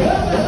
Yeah.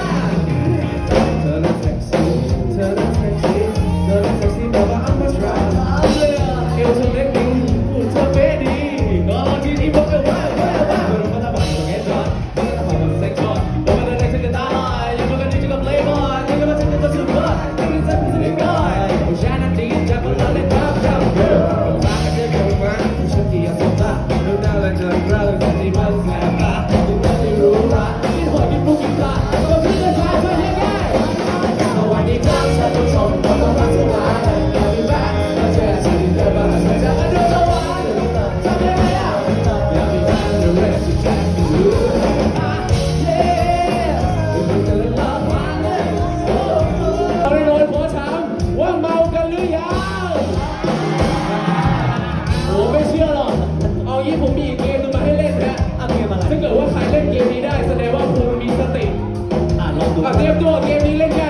ดูเตรียมตัวเกมนี้เล่น